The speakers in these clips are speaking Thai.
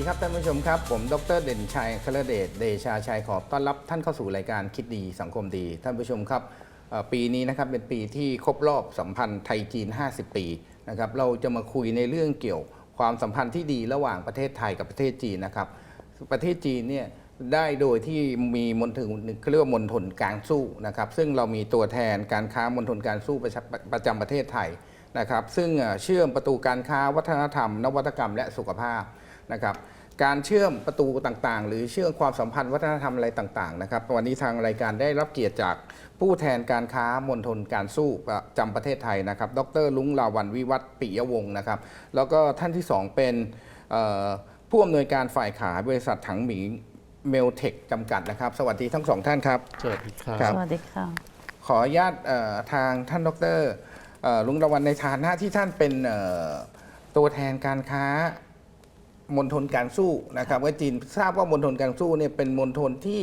ดีครับท่านผู้ชมครับ ผมดรเด่นชัยคลเดชเดชาชัยขอบต้อนรับท่านเข้าสู่รายการคิดดีสังคมดี ท่านผู้ชมครับปีนี้นะครับเป็นปีที่ครบรอบสัมพันธ์ไทยจีน 50 ปีนะครับเราจะมาคุยในเรื่องเกี่ยวความสัมพันธ์ที่ดีระหว่างประเทศไทยกับประเทศจีนนะครับ ประเทศจีนเนี่ยได้โดยที่มีมณฑลเขาเรียกว่ามณฑลการสู้นะครับ ซึ่งเรามีตัวแทนการค้ามณฑลการสู้ประจำประจำประเทศไทยนะครับ ซึ่งเชื่อมประตูการค้าวัฒนธรรม นวัตกรรมและสุขภาพ นะครับการเชื่อมประตูต่างๆ หรือเชื่อมความสัมพันธ์วัฒนธรรมอะไรต่างๆนะครับวันนี้ทางรายการได้รับเกียรติจากผู้แทนการค้ามณฑลการสู้ประจำประเทศไทยนะครับ ดรลุงลาวันวิวัฒน์ปิยวงศ์นะครับ แล้วก็ท่านที่สองเป็นเอ่อผู้อำนวยการฝ่ายขายบริษัทถังหมิงเมลเทคจำกัดนะครับ สวัสดีทั้งสองท่านครับ สวัสดีครับครับสวัสดีค่ะขออนุญาตเอ่อทางท่านดรเอ่อลุงละวันในฐานะที่ท่านเป็นเอ่อตัวแทนการค้า มณฑลการสู้นะครับว่าจีนทราบว่ามณฑลการสู้เนี่ยเป็นมณฑลที่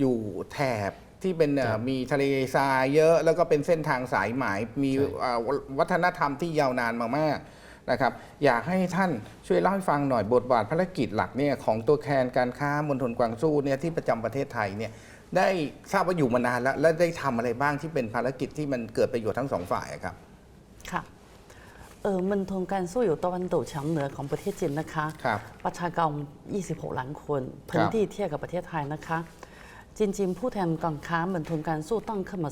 อยู่แถบที่เป็นเอ่อครับมีทะเลทรายเยอะ แล้วก็เป็นเส้นทางสายไหมายมีใช่เอ่อวัฒนธรรมที่ยาวนานมากๆนะครับ อยากให้ท่านช่วยเล่าให้ฟังหน่อยบทบาทภารกิจหลักเนี่ยของตัวแทนการค้ามณฑลกวางสู้เนี่ยที่ประจำประเทศไทยเนี่ยได้ทราบว่าอยู่มานานแล้ว และได้ทำอะไรบ้างที่เป็นภารกิจที่มันเกิดประโยชน์ทั้งสองฝ่ายอะครับ ค่ะ เออมณฑลการสู้อยู่ตะวันตกเฉียงเหนือของประเทศจีนนะคะ ครับ ประชากร 26 ล้านคนพื้นที่เทียบกับประเทศไทยนะคะ จริง ๆ ผู้แทนการค้ามณฑลการสู้ตั้งขึ้นมา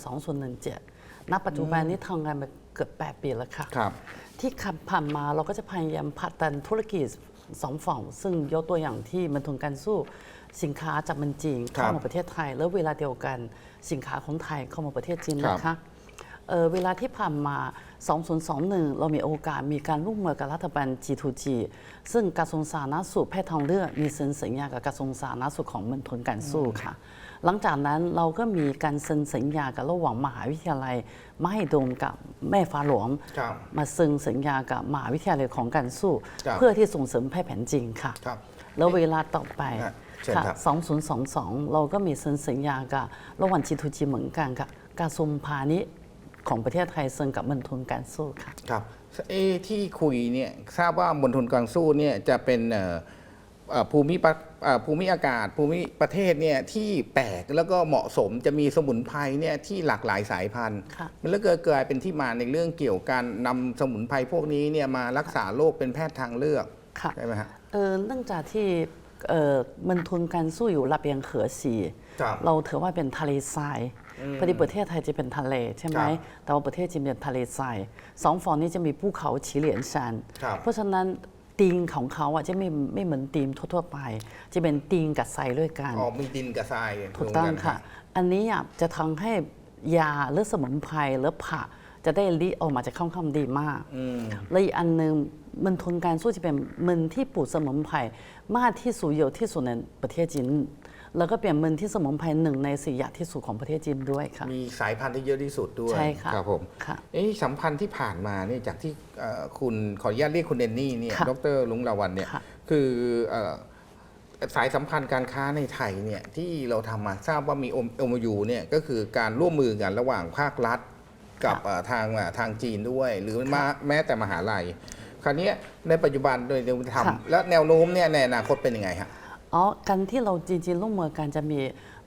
2017ณปัจจุบันนี้ทำงานมาเกือบ 8 ปีแล้วค่ะ ครับ ที่ขับผ่านมาเราก็จะพยายามผลักดันธุรกิจสองฝั่งซึ่งยกตัวอย่างที่มณฑลการสู้สินค้าจากเมันจีนครับเข้ามาประเทศไทย แล้วเวลาเดียวกันสินค้าของไทยเข้ามาประเทศจีนครับนะคะ เอ่อเวลาที่ผ่านมา 2021 เรามีโอกาสมีการร่วมมือกับรัฐบาล G2G ซึ่งกระทรวงสาธารณสุขแพทย์ทางเลือกมีเซ็นสัญญากับกระทรวงสาธารณสุขของมณฑลการสู้ค่ะ หลังจากนั้นเราก็มีการเซ็นสัญญากับระหว่างมหาวิทยาลัยมหิดลกับแม่ฟ้าหลวงครับมาเซ็นสัญญากับมหาวิทยาลัยของการสู้ครับเพื่อที่ส่งเสริมแพทย์แผนจีนค่ะครับแล้วเวลาต่อไปฮะเชิญค่ะครับ2022 เราก็มีเซ็นสัญญากับระหว่างจีทูจีเหมือนกันค่ะกระทรวงพาณิชย์ ของประเทศไทยเซ็นกับมณฑลการสู้ค่ะครับเอะที่คุยเนี่ยทราบว่ามณฑลกวางสู้เนี่ยจะเป็นเอ่อเอ่อภูมิปะเอ่อภูมิอากาศ ภูมิประเทศเนี่ยที่แปลกแล้วก็เหมาะสมจะมีสมุนไพรเนี่ยที่หลากหลายสายพันธุ์ค่ะมันแล้วเกิดกลายเป็นที่มาในเรื่องเกี่ยวกับการนำสมุนไพรพวกนี้เนี่ยมารักษาโรคเป็นแพทย์ทางเลือกค่ะใช่ไหมฮะเออเนื่องจากที่เอ่อมณฑลการสู้อยู่ระเบียงเขือสีครับเราถือว่าเป็นทะเลทราย พอดีประเทศไทยจะเป็นทะเลใช่ไหมครับแต่ว่าประเทศจีนเป็นทะเลทรายสองฝั่งนี้จะมีภูเขาฉีเหลียนซานครับเพราะฉะนั้นตีนของเขาอะจะไม่ไม่เหมือนตีนทั่วๆไป จะเป็นตีนกับทรายด้วยกันอ๋อมีดินกับทรายถูกต้องรวมนค่ะ อันนี้อะจะทำให้ยาหรือสมุนไพรหรือผักจะได้ลิออกมาจากค่อนข้างดีมากอืมและอีกอันหนึ่งมันทนการสู้จะเป็นมันที่ปลูกสมุนไพรมากที่สุดเยอะที่สุดในประเทศจีน แล้วก็เปลี่ยนมันที่สมุนไพรหนึ่งในสี่อย่างที่สุดของประเทศจีนด้วยค่ะ มีสายพันธุ์ที่เยอะที่สุดด้วยใช่ค่ะครับผมค่ะเอ๊ะสัมพันธ์ที่ผ่านมาเนี่ยจากที่เอ่อคุณขออนุญาตเรียกคุณเดนนี่เนี่ยค่ะดรลุงลาวันเนี่ยค่ะ คือเอ่อสายสัมพันธ์การค้าในไทยเนี่ยที่เราทำมาทราบว่ามีโอมยูเนี่ยก็คือการร่วมมือกันระหว่างภาครัฐ กับเอ่อทางอะทางจีนด้วย หรือมาแม้แต่มหาลัย คราวเนี้ยในปัจจุบันโดยเดิมทค่ะำและแนวโน้มเนี่ยในอนาคตเป็นยังไงฮะ อ๋อการที่เราจริงๆร่วมมือกันจะมี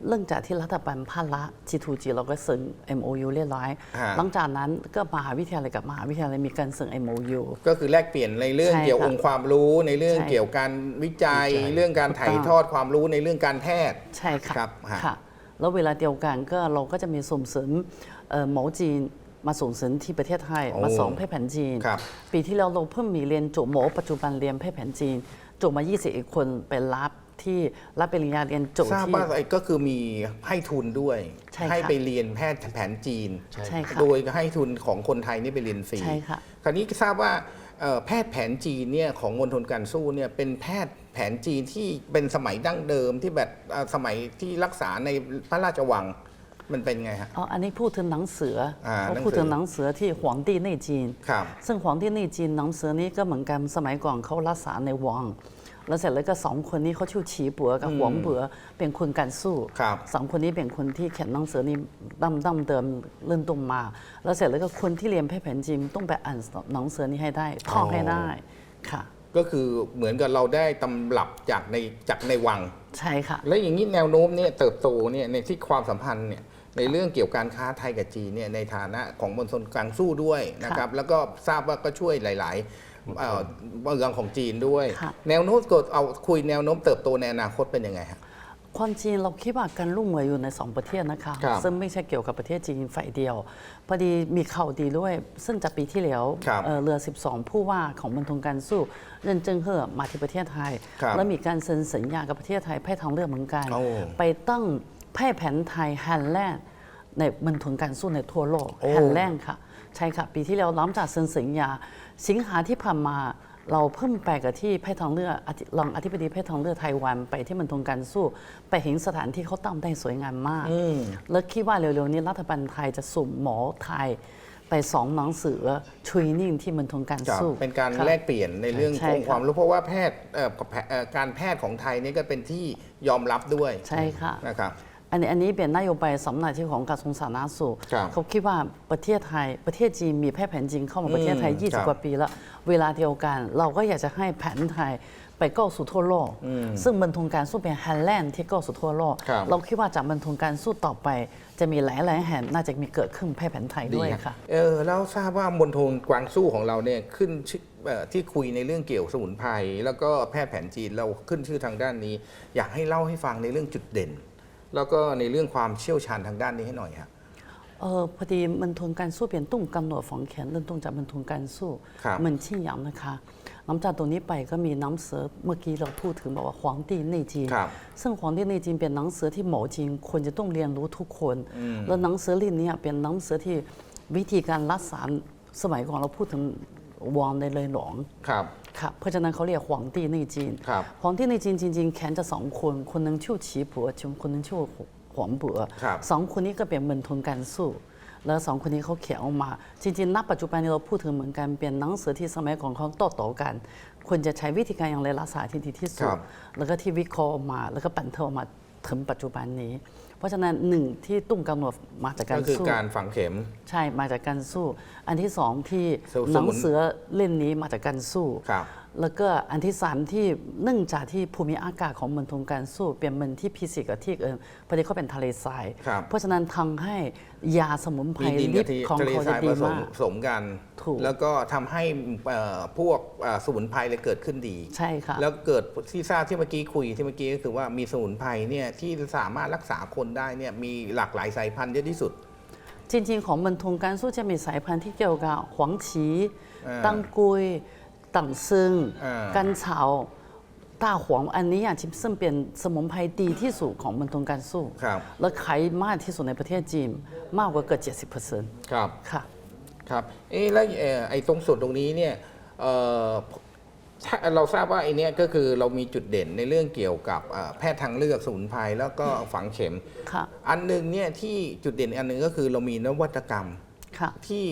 เรื่องจากที่รัฐบาลภาคละ G2G เราก็เซ็น MOU เรียบร้อย ฮะ หลังจากนั้นก็มหาวิทยาลัยกับมหาวิทยาลัยมีการเซ็น MOU ก็คือแลกเปลี่ยนในเรื่องใช่เกี่ยวค่ะองค์ความรู้ในเรื่องใช่เกี่ยวกับการวิจัยวิจัย เรื่องการถ่ายถูกต้อง ทอดความรู้ในเรื่องการแพทย์ ใช่ค่ะครับฮะ ค่ะ แล้วเวลาเดียวกันก็เราก็จะมีส่งเสริมเอ่อหมอจีนมาส่งเสริมที่ประเทศไทย โอ้มาสอนแพทย์แผนจีน ครับ ปีที่แล้วเราเพิ่มมีเรียนจบหมอปัจจุบันเรียนแพทย์แผนจีนจบมา21คนไปรับ ที่รับปริญญาเรียนจบทราบที่ ว่าไอ้ก็คือมีให้ทุนด้วยใช่ค่ะไปเรียนแพทย์แผนจีน ใช่ค่ะโดยให้ทุนของคนไทยนี่ไปเรียนฟรีใช่ค่ะ คราวนี้ทราบว่าเอ่อแพทย์แผนจีนเนี่ยของมณฑลการสู้เนี่ยเป็นแพทย์แผนจีนที่เป็นสมัยดั้งเดิมที่แบบเอ่อสมัยที่รักษาในพระราชวังมันเป็นไงฮะ อ๋ออันนี้พูดถึงหนังสืออา เขาพูดถึงหนังสือที่หวงตี้ในจีน ครับ ซึ่งหวงตี้ในจีนหนังสือนี้ก็เหมือนกันสมัยก่อนเขารักษาในวัง แล้วเสร็จแล้วก็สองคนนี้เขาชื่อฉีปัวกับหวงเบัวเป็นคนกันสู้ครับสองคนนี้เป็นคนที่เขียนหนังสือนี้ดั้มดั้มเดิมเริ่มต้นมา แล้วเสร็จแล้วก็คนที่เรียนแพทย์แผนจีนต้องไปอ่านหนังสือนี้ให้ได้ท่องให้ได้ค่ะ ก็คือเหมือนกับเราได้ตำรับจากในจากในวังใช่ค่ะ แล้วอย่างนี้แนวโน้มเนี่ยเติบโตเนี่ยในที่ความสัมพันธ์เนี่ยในเรื่องเกี่ยวกับการค้าไทยกับจีนเนี่ยในฐานะของมณฑลกลางสู้ด้วยนะครับ แล้วก็ทราบว่าก็ช่วยหลาย ๆ เอ่อเมืองของจีนด้วย ค่ะ แนวโน้มกดเอาคุยแนวโน้มเติบโตในอนาคตเป็นยังไงฮะ ความจริงเราคิดว่าการร่วมมืออยู่ในสองประเทศนะคะ ครับซึ่งไม่ใช่เกี่ยวกับประเทศจีนฝ่ายเดียว พอดีมีข่าวดีด้วย ซึ่งจากปีที่แล้วครับเอ่อเรือ 12 ผู้ว่าของมณฑลการสู้เรินเจิงเฮ่อมาที่ประเทศไทย ครับแล้วมีการเซ็นสัญญากับประเทศไทยแพทย์ทางเลือกเหมือนกัน โอ้ ไปตั้งแพทย์แผนไทยแห่งแรกในมณฑลการสู้ในทั่วโลก โอ้แห่งแรกค่ะ ใช่ค่ะ ปีที่แล้วหลังจากเซ็นสัญญา สิงหาที่ผ่านมาเราเพิ่มไปกับที่แพทย์ทางเลือกอธิรองอธิบดีแพทย์ทางเลือกไต้หวันไปที่มณฑลการสู้ ไปเห็นสถานที่เขาตั้งได้สวยงามมาก แล้วคิดว่าเร็วๆนี้รัฐบาลไทยจะส่งหมอไทยไปสองหนังสือทรีนิ่งที่มณฑลการครับสู้ เป็นการค่ะแลกเปลี่ยนในเรื่องใช่องค์ค่ะความรู้เพราะว่าแพทย์เอ่อแพเอ่อการแพทย์ของไทยนี่ก็เป็นที่ยอมรับด้วยใช่ค่ะนะครับ อันนี้อันนี้เป็นนโยบายสำนักที่ของกระทรวงสาธารณสุขครับเขาคิดว่าประเทศไทยประเทศจีนมีแพทย์แผนจีนเข้ามาประเทศไทย อืมครับ20 กว่าปีแล้ว เวลาเดียวกัน เราก็อยากจะให้แผนไทยไปก้าวสู่ทั่วโลก ซึ่งมณฑลการสู้เป็นแฮนแลนด์ที่ก้าวสู่ทั่วโลก ครับ เราคิดว่าจากมณฑลการสู้ต่อไป จะมีหลายๆแห่งน่าจะมีเกิดขึ้นแพทย์แผนไทยด้วยฮค่ะ เออแล้วทราบว่ามณฑลกวางสู้ของเราเนี่ยขึ้นชื่อเอ่อที่คุยในเรื่องเกี่ยวสมุนไพรแล้วก็แพทย์แผนจีนเราขึ้นชื่อทางด้านนี้ อยากให้เล่าให้ฟังในเรื่องจุดเด่น แล้วก็ในเรื่องความเชี่ยวชาญทางด้านนี้ให้หน่อยครับ เออพอดีมันทุนการสู้เปลี่ยนตุ้มกำหนดฝังแขนเริ่มต้นจากมันทุนการสู้มันชี่หยางนะคะน้ำจากตรงนี้ไปก็มีน้ำเสือเมื่อกี้เราพูดถึงบอกว่าหวังตีในจีนซึ่งหวังตีในจีนเป็นน้ำเสือที่หมอจริงควรจะต้องเรียนรู้ทุกคน แล้วน้ำเสือเล่มนี้เป็นน้ำเสือที่วิธีการรักษาสมัยก่อนเราพูดถึง วอนในเลยหลงครับครับเพราะฉะนั้นเขาเรียกหวงตี้ในจีนครับหวงตี้ในจีนจริงๆแขนจะสองคนคนหนึ่งชื่อฉีผัวคนหนึ่งชื่อหวังปัวสองคนนี้ก็เป็นเหมือนทุนการสู้แล้วสองคนนี้เขาเขียนออกมา จริงๆณปัจจุบันนี้เราพูดถึงเหมือนกันเป็นหนังสือที่สมัยของเขาต่อตอบกันควรจะใช้วิธีการอย่างไรรักษาที่ดีที่สุด แล้วก็ที่วิเคราะห์ออกมา แล้วก็ปันเทิออกมาถึงปัจจุบันนี้ เพราะฉะนั้นหนึ่งที่ตุ้มกำหนดมาจากการก็คือสู้การฝังเข็ม ใช่มาจากการสู้ อันที่สองที่สมุนหนังเสือเล่มนี้มาจากการสู้ ครับแล้วก็อันที่สามที่เนื่องจากที่ภูมิอากาศของมณฑลการสู้เป็นมันที่พิเศษกับที่อื่นเพราะที่เขาเป็นทะเลทราย ครับเพราะฉะนั้นทำให้ยาสมุนไพรมีดินลิกับปที่ของทะเลเขาทจะรายดีผสมมาก ผสมกัน ถูก แล้วก็ทำให้เอ่อพวกเอ่อสมุนไพรเลยเกิดขึ้นดี ใช่ค่ะ แล้วเกิดที่ทราบที่เมื่อกี้คุยที่เมื่อกี้ก็คือว่ามีสมุนไพรเนี่ยที่สามารถรักษาคนได้เนี่ยมีหลากหลายสายพันธุ์เยอะที่สุด จริงๆ ของมณฑลการสู้จะมีสายพันธุ์ที่เกี่ยวกับหวงฉี อ่า ตังกุย ตังซึงอ่ากันเฉาต้าหวงอันนี้อะที่ซึ่งเป็นสมุนไพรดีที่สุดของมณฑลการสู้ครับและขายมากที่สุดในประเทศจีนมากกว่าเกือบ70%ครับค่ะครับเอ๊ะแล้วเอ่อไอ้ตรงส่วนตรงนี้เนี่ยเอ่อถ้าเราทราบว่าไอ้เนี่ยก็คือเรามีจุดเด่นในเรื่องเกี่ยวกับเอ่อแพทย์ทางเลือกสมุนไพรแล้วก็ฝังเข็มค่ะอันหนึ่งเนี่ยที่จุดเด่นอันหนึ่งก็คือเรามีนวัตกรรมค่ะที่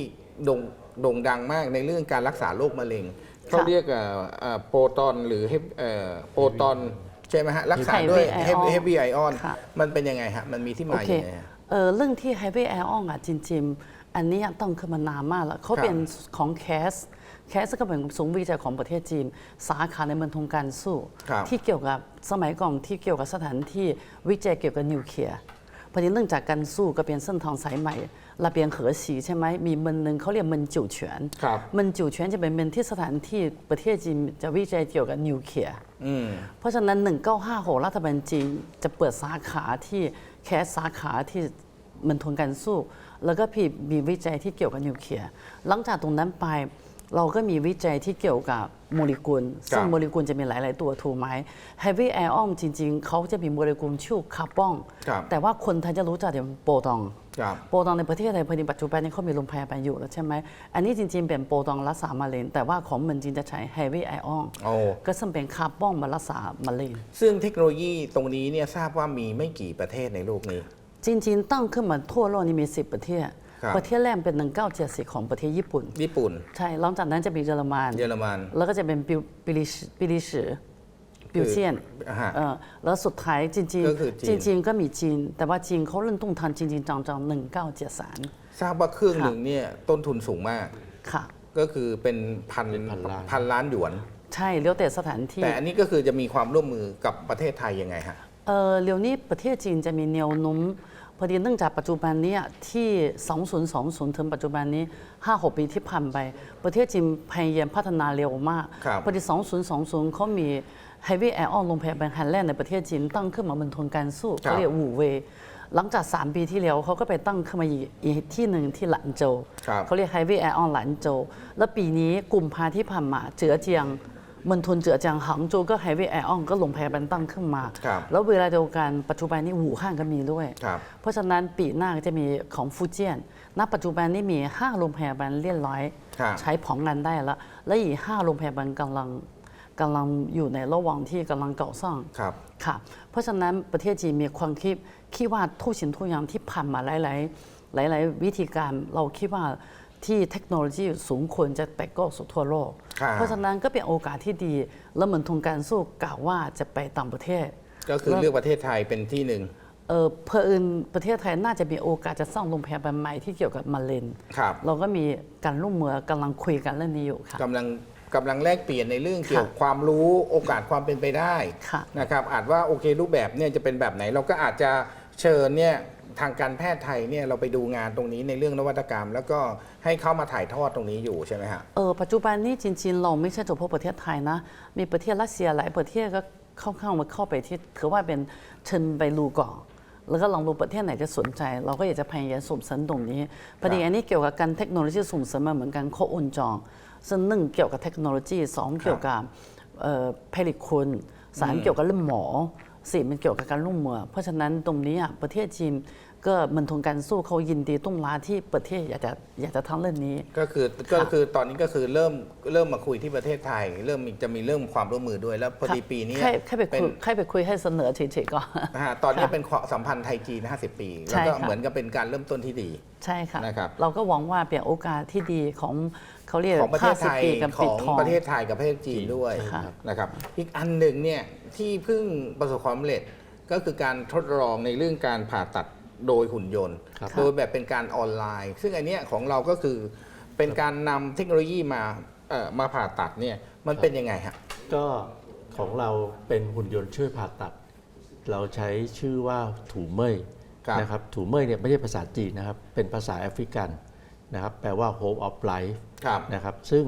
โด่งโด่งดังมากในเรื่องการรักษาโรคมะเร็ง เขาเรียกเอ่อเอ่อโปรตอนหรือเฮปเอ่อโปรตอนใช่ไหมฮะ รักษาด้วย Heavy ion เฮฟวี่ไอออนค่ะมันเป็นยังไงฮะ มันมีที่โอมาเคอย่างไงฮะเออเรื่องที่ Heavy Ion อะจริง ๆ อันเนี้ยต้องขึ้นมานานมากแล้วเขาเป็นของแคสแคสก็เป็นศูนย์วิจัยของประเทศจีน สาขาในมณฑลการสู้ครับที่เกี่ยวกับสมัยก่อนที่เกี่ยวกับสถานที่วิจัยเกี่ยวกับนิวเคลียร์ พอดีเนื่องจากการสู้ก็เป็นเส้นทางสายใหม่ระเบียงเหอสีใช่ไหมมีเมืองหนึ่งเขาเรียกเมืองจิ๋วเฉียนครับ เมืองจิ๋วเฉียนจะเป็นเมืองที่สถานที่ประเทศจีนจะวิจัยเกี่ยวกับนิวเคลียร์อืมเพราะฉะนั้น 1956รัฐบาลจีนจะเปิดสาขาที่แคสสาขาที่มณฑลการสู้ แล้วก็พี่มีวิจัยที่เกี่ยวกับนิวเคลียร์หลังจากตรงนั้นไปเราก็มีวิจัยที่เกี่ยวกับ โมเลกุล ซึ่งโมเลกุลจะมีหลาย ๆ ตัวถูกไหม Heavy Ion จริง ๆ เขาจะมีโมเลกุลชื่อคาร์บอนครับแต่ว่าคนไทยจะรู้จักแต่โปรตองครับโปรตองในประเทศไทยพอดีปัจจุบันนี้เขามีโรงพยาบาลอยู่แล้วใช่ไหม อันนี้จริง ๆ เป็นโปรตองรักษามะเร็ง แต่ว่าของมันจริงจะใช้ Heavy Ion โอ้ก็ซึ่งเป็นคาร์บอนมารักษามะเร็ง ซึ่งเทคโนโลยีตรงนี้เนี่ยทราบว่ามีไม่กี่ประเทศในโลกนี้ จริง ๆ ตั้งขึ้นมาทั่วโลกนี่มี 10 ประเทศครับ ประเทศแรกเป็น 1970ของประเทศญี่ปุ่น ญี่ปุ่น ใช่หลังจากนั้นจะมีเยอรมันเยอรมัน แล้วก็จะเป็นบิลบิลิชบิลิชบิลเซียนอ่าฮะเออแล้วสุดท้ายจริงก็คือจีนๆจริงๆก็มีจีน แต่ว่าจีนเขาเริ่มต้นทำจริงๆจังๆ1973ทราบว่าเครื่องค่ะหนึ่งเนี่ยต้นทุนสูงมากค่ะ ก็คือเป็นพันเป็นพันล้านพันล้านหยวน ใช่เลี้ยวแต่สถานที่ แต่อันนี้ก็คือจะมีความร่วมมือกับประเทศไทยยังไงฮะเอ่อเดี๋ยวนี้ประเทศจีนจะมีแนวโน้ม พอดีเนื่องจากปัจจุบันเนี้ที่ 2020 ถึงปัจจุบันนี้ 5-6 ปีที่ผ่านไป ประเทศจีนพยายามพัฒนาเร็วมากครับพอดี 2020 เขามี Heavy Air On โรงพยาบาลแห่งแรกในประเทศจีนตั้งขึ้นมาบนทนการสู้ครับเขาเรียกอู่เวย์หลังจาก 3 ปีที่แล้วเขาก็ไปตั้งขึ้นมาอีกอีกที่หนึ่งที่หลันโจวครับเขาเรียก Heavy Air On หลันโจวแล้วปีนี้กลุ่มพาที่ผ่านมาเจือเจียง มณฑลเจือเจียงหางโจวก็ Heavy Air On ก็โรงพยาบาลตั้งขึ้นมาครับแล้วเวลาเดียวกันปัจจุบันนี้หูห้างก็มีด้วยครับเพราะฉะนั้นปีหน้าก็จะมีของฟูเจียน ณ ปัจจุบันนี้มี5โรงพยาบาลเรียบร้อยครับใช้ผองงานได้แล้ว และอีก5โรงพยาบาลกำลังกำลังอยู่ในระหว่างที่กำลังก่อสร้างครับค่ะ เพราะฉะนั้นประเทศจีนมีความคิดคิดว่าทุกสิ่งทุกอย่างที่ผ่านมาหลาย ๆ หลาย ๆ วิธีการเราคิดว่า ที่เทคโนโลยีสูงควรจะไปก็สู่ทั่วโลกครับเพราะฉะนั้นก็เป็นโอกาสที่ดี แล้วเหมือนทงการสู้กล่าวว่าจะไปต่างประเทศ ก็คือเลือกประเทศไทยเป็นที่หนึ่งเออเพอเอิญประเทศไทยน่าจะมีโอกาสจะสร้างโรงพยาบาลใหม่ที่เกี่ยวกับมะเร็งครับเราก็มีการร่วมมือกำลังคุยกันเรื่องนี้อยู่ค่ะกำลังกำลังแลกเปลี่ยนในเรื่องเกี่ยวกับค่ะความรู้โอกาสความเป็นไปได้ค่ะนะครับอาจว่าโอเครูปแบบเนี่ยจะเป็นแบบไหน เราก็อาจจะเชิญเนี่ย ทางการแพทย์ไทยเนี่ยเราไปดูงานตรงนี้ในเรื่องนวัตกรรม แล้วก็ให้เข้ามาถ่ายทอดตรงนี้อยู่ใช่ไหมฮะเออปัจจุบันนี้จริงๆ เราไม่ใช่เฉพาะประเทศไทยนะ มีประเทศรัสเซียหลายประเทศก็เข้าเข้ามาเข้าไปที่ถือว่าเป็นเชิญไปรูก่อนแล้วก็ลองดูประเทศไหนจะสนใจ เราก็อยากจะพยายามส่งเสริมตรงนี้พอดีอันนี้เกี่ยวกับการเทคโนโลยีส่งเสริมมาเหมือนกันโคอุนจองซึ่งหนึ่งเกี่ยวกับเทคโนโลยีสองเกี่ยวกับผลิตคุณสามเกี่ยวกับเรื่องหมอ สี่มันเกี่ยวกับการร่วมมือ เพราะฉะนั้นตรงนี้อะประเทศจีนก็มันทงการสู้เขายินดีต้อนรับที่ประเทศอยากจะอยากจะทำเรื่องนี้ ก็คือก็คือตอนนี้ก็คือเริ่มเริ่มมาคุยที่ประเทศไทย เริ่มมีจะมีเรื่องความร่วมมือด้วยแล้วพอดีปีนี้แค่แค่ไปเป็คุนยแค่ไปคุยให้เสนอเฉยๆก่อนนะฮะตอนนี้ค่ะเป็นความสัมพันธ์ไทยจีน 50 ปีใช่แล้วก็ค่ะเหมือนกับเป็นการเริ่มต้นที่ดี ใช่ค่ะนะครับเราก็หวังว่าเป็นโอกาสที่ดีของ เขาเรียกของประเทศไทย50ปีกับขปิดองทอง ประเทศไทยกับประเทศจีนด้วยค่ะ นะครับ อีกอันหนึ่งเนี่ยที่เพิ่งประสบความสำเร็จก็คือการทดลองในเรื่องการผ่าตัดโดยหุ่นยนต์ ครับ โดยแบบเป็นการออนไลน์ ซึ่งอันเนี้ยของเราก็คือเป็นการนำเทคโนโลยีมาเอ่อมาผ่าตัดเนี่ยมันเป็นยังไงฮะ ก็ของเราเป็นหุ่นยนต์ช่วยผ่าตัด เราใช้ชื่อว่าถูเม่ยครับ นะครับถูเม่ยเนี่ยไม่ใช่ภาษาจีนนะครับ เป็นภาษาแอฟริกันนะครับ แปลว่า hope of life ครับ นะครับซึ่ง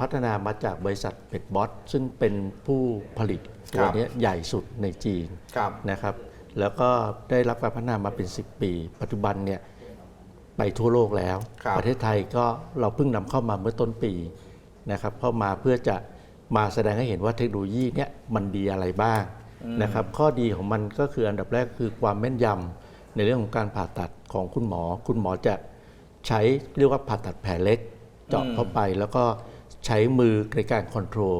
พัฒนามาจากบริษัทเป็ดบอสซึ่งเป็นผู้ผลิตตัวเนี้ยใหญ่สุดในจีนครับนะครับ แล้วก็ได้รับการพัฒนามาเป็น 10 ปี ปัจจุบันเนี่ยไปทั่วโลกแล้วครับประเทศไทยก็เราเพิ่งนำเข้ามาเมื่อต้นปีนะครับเข้ามาเพื่อจะมาแสดงให้เห็นว่าเทคโนโลยีเนี่ยมันดีอะไรบ้างนะครับข้อดีของมันก็คืออันดับแรกคือความแม่นยำในเรื่องของการผ่าตัดของคุณหมอ คุณหมอจะใช้เรียกว่าผ่าตัดแผลเล็ก เจาะเข้าไป แล้วก็ใช้มือในการคอนโทรล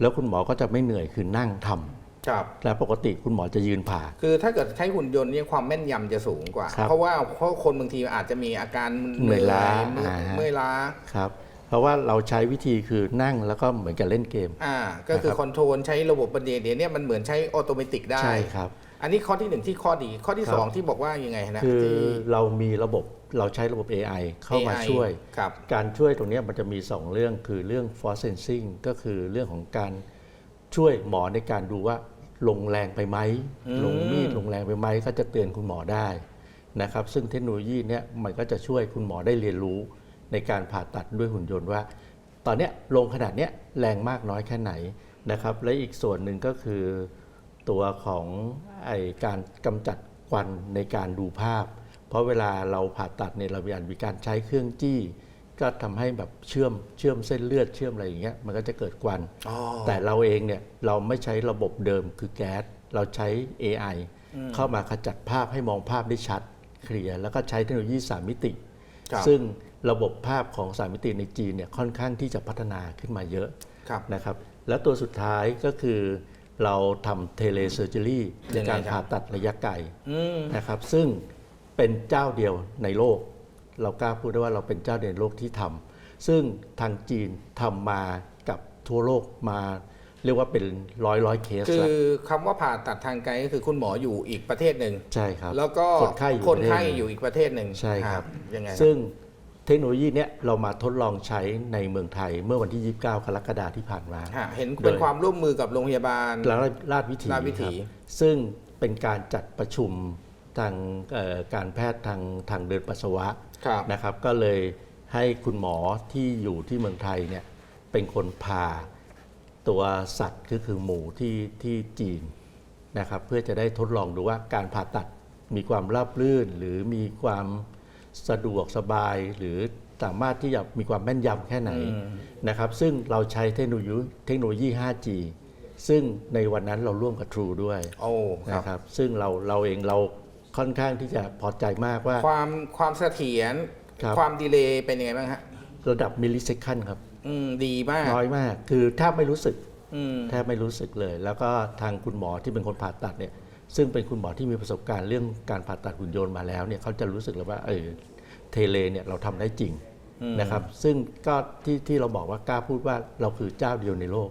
แล้วคุณหมอก็จะไม่เหนื่อยคือนั่งทำครับและปกติคุณหมอจะยืนผ่า คือถ้าเกิดใช้หุ่นยนต์เนี่ยความแม่นยำจะสูงกว่าครับเพราะว่าเพราะคนบางทีอาจจะมีอาการเหนื่อยล้าเมื่อยอ่าฮะเมื่อยล้าครับเพราะว่าเราใช้วิธีคือนั่งแล้วก็เหมือนกับเล่นเกมอ่าก็คือนะครับคอนโทรลใช้ระบบประเดี๋ยวเดี๋ยวเนี้มันเหมือนใช้ออโตเมติกได้ใช่ครับ อันนี้ข้อที่หนึ่งที่ข้อดีข้อที่ครับสองที่บอกว่ายังไงนะคือที่ เรามีระบบเราใช้ระบบ AI เข้ามา AI ช่วย ครับการช่วยตรงเนี้ยมันจะมี 2 เรื่องคือเรื่อง force sensing ก็คือเรื่องของการช่วยหมอในการดูว่าลงแรงไปไหมอืม ลงมีดลงแรงไปไหมก็จะเตือนคุณหมอได้นะครับ ซึ่งเทคโนโลยีเนี้ยมันก็จะช่วยคุณหมอได้เรียนรู้ในการผ่าตัดด้วยหุ่นยนต์ว่า ตอนเนี้ยลงขนาดเนี้ยแรงมากน้อยแค่ไหนนะครับ และอีกส่วนหนึ่งก็คือ ตัวของไอการกำจัดควันในการดูภาพ เพราะเวลาเราผ่าตัดเนี่ยเรามีการใช้เครื่องจี้ ก็ทำให้แบบเชื่อมเชื่อมเส้นเลือดเชื่อมอะไรอย่างเงี้ยมันก็จะเกิดควันอ๋อแต่เราเองเนี่ยเราไม่ใช้ระบบเดิมคือแก๊สเราใช้ AI เข้ามาขจัดภาพให้มองภาพได้ชัดเคลียร์แล้วก็ใช้เทคโนโลยี3มิติครับซึ่งระบบภาพของ3มิติในจีนเนี่ยค่อนข้างที่จะพัฒนาขึ้นมาเยอะครับนะครับ แล้วตัวสุดท้ายก็คือ เราทำเทเลเซอร์เจอรี่ในยังไงการครับ ผ่าตัดระยะไกลอืม นะครับ ซึ่งเป็นเจ้าเดียวในโลก เรากล้าพูดได้ว่าเราเป็นเจ้าเดียวในโลกที่ทำซึ่งทางจีนทำมากับทั่วโลกมา เรียกว่าเป็นร้อยร้อยเคสคืแล้วอคำว่าผ่าตัดทางไกลก็คือคุณหมออยู่อีกประเทศหนึ่ง ใช่ครับ แล้วก็คนไข้อยู่คนไข้ประเทศหนึ่งอยู่อีกประเทศหนึ่งใช่ครับ ยังไงซึ่งเเทคโนโลยีเนี้ยเรามาทดลองใช้ในเมืองไทยเมื่อวันที่ 29 กรกฎาคมที่ผ่านมาฮะเห็นเป็นโดยความร่วมมือกับโรงพยาบาลราชราชวิถีราชวิถีครับซึ่งเป็นการจัดประชุมทางเอ่อการแพทย์ทางทางเดินปัสสาวะครับนะครับ ก็เลยให้คุณหมอที่อยู่ที่เมืองไทยเนี่ยเป็นคนพาตัวสัตว์ก็คือหมูที่ที่จีนนะครับ เพื่อจะได้ทดลองดูว่าการผ่าตัดมีความราบรื่นหรือมีความ สะดวกสบายหรือสามารถที่จะมีความแม่นยำแค่ไหนนะครับซึ่งเราใช้เทคโนโลยีเทคโนโลยี 5G ซึ่งในวันนั้นเราร่วมกับ True ด้วยโอ้ครับนะครับซึ่งเราเราเองเราค่อนข้างที่จะพอใจมากว่า ความความเสถียรครับความดีเลย์เป็นยังไงบ้างฮะระดับมิลลิเซคันครับอืมดีมากน้อยมาก คือแทบไม่รู้สึกอืมแทบไม่รู้สึกเลย แล้วก็ทางคุณหมอที่เป็นคนผ่าตัดเนี่ย ซึ่งเป็นคุณหมอที่มีประสบการณ์เรื่องการผ่าตัดหุ่นยนต์มาแล้วเนี่ยเขาจะรู้สึกเลยว่าเออเทเลเนี่ยเราทำได้จริงนะครับ ซึ่งก็ที่ที่เราบอกว่ากล้าพูดว่าเราคือเจ้าเดียวในโลก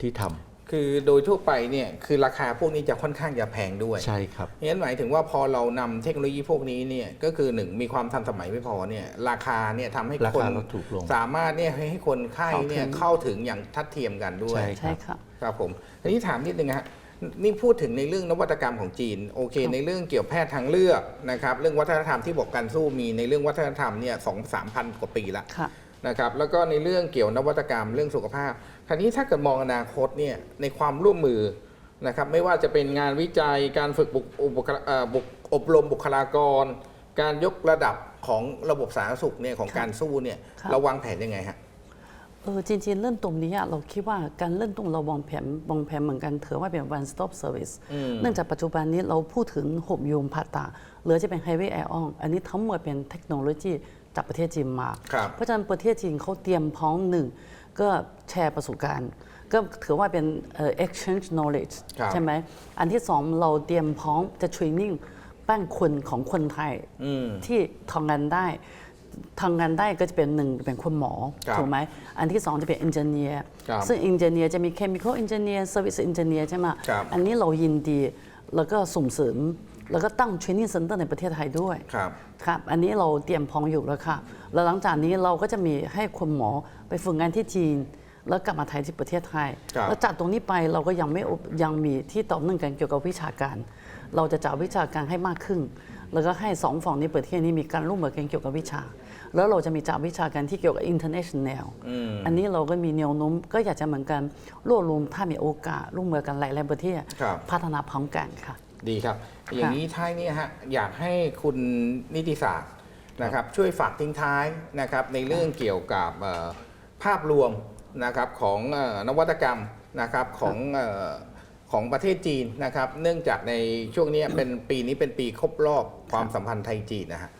ที่ทำคือโดยทั่วไปเนี่ยคือราคาพวกนี้จะค่อนข้างจะแพงด้วยใช่ครับงั้นหมายถึงว่าพอเรานำเทคโนโลยีพวกนี้เนี่ยก็คือหนึ่งมีความทันสมัยไม่พอเนี่ยราคาเนี่ยทำให้ราคนคาเราถูกลงสามารถเนี่ยให้ให้คนไข้เนี่ยเข้าถึงเข้าถึงอย่างทัดเทียมกันด้วยใช่ใช่ค่ะครับผมทีนี้ถามนิดนึงฮะ นี่พูดถึงในเรื่องนวัตกรรมของจีนโอเค ในเรื่องเกี่ยวแพทย์ทางเลือกนะครับเรื่องวัฒนธรรมที่บอกกันสู้มีในเรื่องวัฒนธรรมเนี่ยสองสามพันกว่าปีละค่ะนะครับแล้วก็ในเรื่องเกี่ยวนวัตกรรมเรื่องสุขภาพคราวนี้ถ้าเกิดมองอนาคตเนี่ยในความร่วมมือนะครับไม่ว่าจะเป็นงานวิจัยการฝึกบุคอุปกรเอ่อบุคอบรมบุคลากร การยกระดับของระบบสาธารณสุขเนี่ยของการสู้เนี่ยค่ะเราวางแผนยังไงฮะ เออจริงๆ เรื่องตรงนี้อะเราคิดว่าการเริ่มต้นเราวางแผนวางแผนเหมือนกันถือว่าเป็น one stop service เนื่องจากปัจจุบันนี้เราพูดถึงหบโยมผ่าตัดหรือจะเป็น highway air on อันนี้ทั้งหมดเป็นเทคโนโลยีจากประเทศจีนมาครับเพราะฉะนั้นประเทศจีนเขาเตรียมพร้อมหนึ่งก็แชร์ประสบการณ์ ก็ถือว่าเป็นเอ่อ exchange knowledge ครับใช่ไหมอันที่สองเราเตรียมพร้อมจะ training บ้านคนของคนไทยที่ทำงานได้ ทำงานได้ก็จะเป็นหนึ่งเป็นคนหมอ ครับถูกไหม อันที่สองจะเป็น engineer ครับซึ่ง engineer จะมี chemical engineer service engineer ใช่ไหมครับ อันนี้เรายินดี แล้วก็ส่งเสริม แล้วก็ตั้ง training center ในประเทศไทยด้วย ครับ ครับ อันนี้เราเตรียมพร้อมอยู่แล้วค่ะ แล้วหลังจากนี้เราก็จะมีให้คนหมอไปฝึกงานที่จีน แล้วกลับมาไทยที่ประเทศไทย ครับ แล้วจากตรงนี้ไปเราก็ยังไม่อบยังมีที่ต่อเนื่องกันเกี่ยวกับวิชาการ เราจะจับวิชาการให้มากขึ้น แล้วก็ให้สองฝั่งในประเทศนี้มีการร่วมมือกันเกี่ยวกับวิชา แล้วเราจะมีจับวิชาการที่เกี่ยวกับ international อันนี้เราก็มีแนวโน้มก็อยากจะเหมือนกันรวบรวมถ้ามีโอกาสร่วมมือกันหลายๆประเทศครับพัฒนาพร้อมกันค่ะ ดีครับ อย่างนี้ท้ายนี้ฮะอยากให้คุณนิติศาสตร์นะครับช่วยฝากทิ้งท้ายนะครับในเรื่องเกี่ยวกับเอ่อภาพรวมนะครับของเอ่อนวัตกรรมนะครับของเอ่อของประเทศจีนนะครับ เนื่องจากในช่วงนี้เป็นปีนี้เป็นปีครบรอบความสัมพันธ์ไทยจีนนะฮะ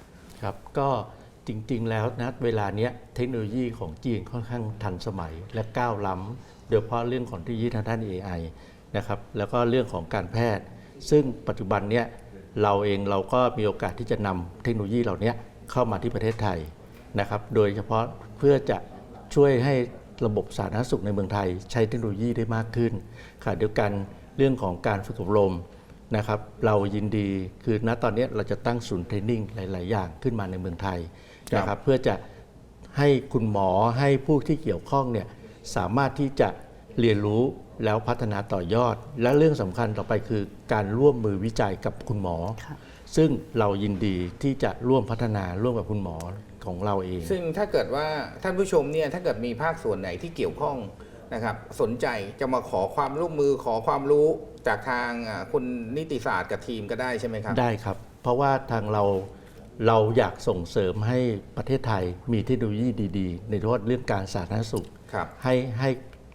ครับก็ จริง ๆ แล้วนะเวลาเนี้ยเทคโนโลยีของจีนค่อนข้างทันสมัยและก้าวล้ำโดยเฉพาะเรื่องของเทคโนโลยีทางด้าน AI นะครับแล้วก็เรื่องของการแพทย์ ซึ่งปัจจุบันเนี้ยเราเองเราก็มีโอกาสที่จะนำเทคโนโลยีเหล่านี้เข้ามาที่ประเทศไทยนะครับโดยเฉพาะเพื่อจะช่วยให้ระบบสาธารณสุขในเมืองไทย ใช้เทคโนโลยีได้มากขึ้นค่ะเดียวกันเรื่องของการฝึกอบรมนะครับเรายินดีคือณตอนนี้เราจะตั้งศูนย์เทรนนิ่งหลาย ๆ อย่างขึ้นมาในเมืองไทย ครับ นะครับเพื่อจะให้คุณหมอให้ผู้ที่เกี่ยวข้องเนี่ยสามารถที่จะเรียนรู้แล้วพัฒนาต่อยอด และเรื่องสำคัญต่อไปคือการร่วมมือวิจัยกับคุณหมอ ค่ะ ซึ่งเรายินดีที่จะร่วมพัฒนาร่วมกับคุณหมอของเราเอง ซึ่งถ้าเกิดว่าท่านผู้ชมเนี่ยถ้าเกิดมีภาคส่วนไหนที่เกี่ยวข้องนะครับสนใจจะมาขอความร่วมมือขอความรู้จากทางอ่าคุณนิติศาสตร์กับทีมก็ได้ใช่ไหมครับ ได้ครับ เพราะว่าทางเรา เราอยากส่งเสริมให้ประเทศไทยมีเทคโนโลยีดี ๆ ในเรื่องการสาธารณสุขครับ ให้ให้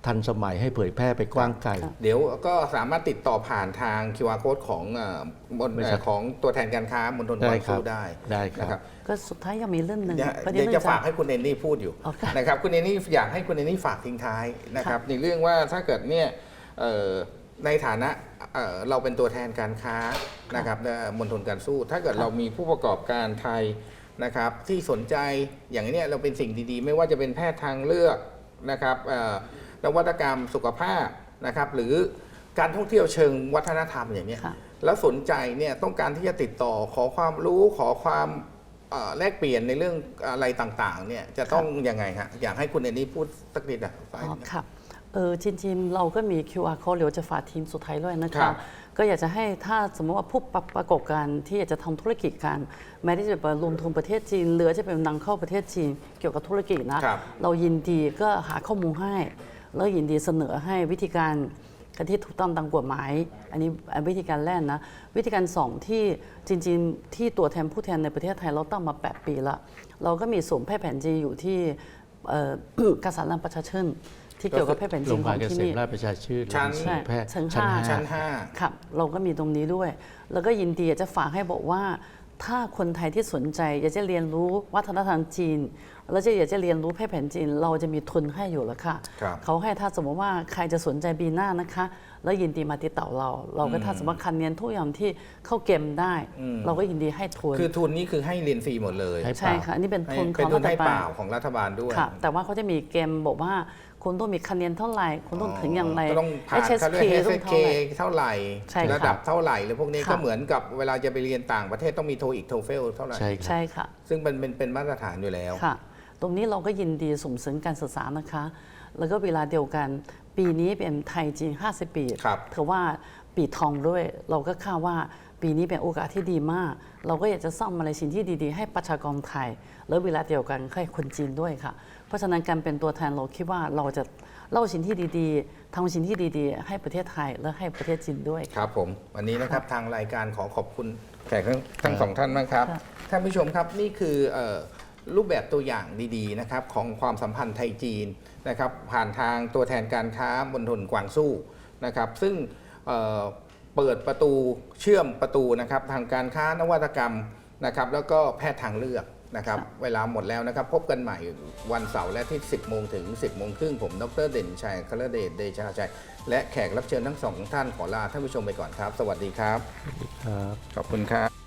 ทันสมัยให้เผยแพร่ไปกว้างไกล เดี๋ยวก็สามารถติดต่อผ่านทาง QR code ของเอ่อบนบริษัทเอ่อของตัวแทนการค้ามณฑลได้กวางครับสู้ได้ได้คนะครัรับบก็สุดท้ายยังมีเรื่องหนึ่งเดี๋ยวประเด็นเดี๋ยวเรื่จะองฝากให้คุณเอนนี่พูดอยู่โอเคนะครับคุณเอนนี่อยากให้คุณเอนนี่ฝากทิ้งท้ายนะครับในเรื่องว่าถ้าเกิดเนี่ยเอ่อ ในฐานะเอ่อเราเป็นตัวแทนการค้านะครับและมณฑลการสู้ ถ้าเกิดเรามีผู้ประกอบการไทยนะครับที่สนใจอย่างนี้เราเป็นสิ่งดีๆ ไม่ว่าจะเป็นแพทย์ทางเลือกนะครับเอ่อนวัตกรรมสุขภาพนะครับหรือการท่องเที่ยวเชิงวัฒนธรรมอย่างเนี้ยค่ะ แล้วสนใจเนี่ยต้องการที่จะติดต่อขอความรู้ขอความเอ่อแลกเปลี่ยนในเรื่องอะไรต่างๆเนี่ยจะต้องยังไงฮะอยากให้คุณเอนี่พูดสักนิดอะไปอ๋อครับ เออจริงๆเราก็มี QR code เดี๋ยวจะฝากทีมสุดท้ายด้วยนะครัคะบก็อยากจะให้ถ้าสมมติว่าผู้ประประกอบการที่อยากจะทำธุรกิจกันแม้ที่จะไปลงทุนประเทศจีนหรือจะเป็นนำเข้าประเทศจีนเกี่ยวกับธุรกิจนะครับ เรายินดีก็หาข้อมูลให้ แล้วยินดีเสนอให้วิธีการการที่ถูกต้องตามกฎหมาย อันนี้อันวิธีการแรกนะ วิธีการสองที่จริงๆ ที่ตัวแทนผู้แทนในประเทศไทยเราตั้งมา 8 ปีละเราก็มีศูนย์แพทย์แผนจีนอยู่ที่เอ่อ กษัตริย์รัฐประชาชน ที่เกี่ยวกับแพทย์แผนโรจีงนพขยาอบางลเกที่ษมนี่ราชประชาชื่นชั้นศูย์แพทย์ชั้นชั้นห้าห้าชั้นห้าครับเราก็มีตรงนี้ด้วย แล้วก็ยินดีอยากจะฝากให้บอกว่า ถ้าคนไทยที่สนใจอยากจะเรียนรู้วัฒนธรรมจีน แล้วจะอยากจะเรียนรู้แพทย์แผนจีน เราจะมีทุนให้อยู่แล้วค่ะครับเขาให้ถ้าสมมติว่าใครจะสนใจปีหน้านะคะ แล้วยินดีมาติดต่อเรา เราก็ถ้าสมมติคะแนนทุกอย่างที่เข้าเกมได้ เราก็ยินดีให้ทุน คือทุนนี้คือให้เรียนฟรีหมดเลยให้ใช่ค่ะอันนี้เป็นให้ทุนขเป็นองทุรันฐให้บาเปล่าลของรัฐบาลด้วยค่ะแต่ว่าเขาจะมีเกมบอกว่า คุณต้องมีคะแนนเท่าไหร่ คุณต้องถึงอย่างไร ก็ต้องผ่านเขาเรีย HSK กต้อง HSK เท่าไหร่ เท่าไหร่ ใช่ครับระดับเท่าไหร่หรือพวกนี้ครับก็เหมือนกับเวลาจะไปเรียนต่างประเทศต้องมีโทอีกโทเฟลเท่าไหร่ ใช่ครับ ใช่ค่ะ ซึ่งเป็นเป็นเป็นมาตรฐานอยู่แล้ว ค่ะ ตรงนี้เราก็ยินดีส่งเสริมการศึกษานะคะ แล้วก็เวลาเดียวกัน ปีนี้เป็นไทยจีน50 ปีครับ ถือว่าปีทองด้วย เราก็คาดว่าปีนี้เป็นโอกาสที่ดีมาก เราก็อยากจะสร้างอะไรสิ่งที่ดีๆ ให้ประชากรไทย แล้วเวลาเดียวกันให้คนจีนด้วยค่ะ เพราะฉะนั้นการเป็นตัวแทนเราคิดว่าเราจะเล่าสิ่งที่ดีๆทำสิ่งที่ดีๆ ให้ประเทศไทยและให้ประเทศจีนด้วย ครับผม วันนี้นะครับทางรายการขอขอบคุณแขกทั้งทั้งสองท่านมากครับครับท่านผู้ชมครับนี่คือเอ่อรูปแบบตัวอย่างดีๆนะครับของความสัมพันธ์ไทยจีนนะครับผ่านทางตัวแทนการค้ามณฑลกวางสู้นะครับซึ่งเอ่อเปิดประตูเชื่อมประตูนะครับทางการค้านวัตกรรมนะครับแล้วก็แพทย์ทางเลือก นะครับ เวลาหมดแล้วนะครับ พบกันใหม่วันเสาร์และที่ 10 โมงถึง 10 โมงครึ่งผม ดรเด่นชัยคลเดชเดชาชัย และแขกรับเชิญทั้งสองท่านขอลาท่านผู้ชมไปก่อนครับ สวัสดีครับครับขอบคุณครับ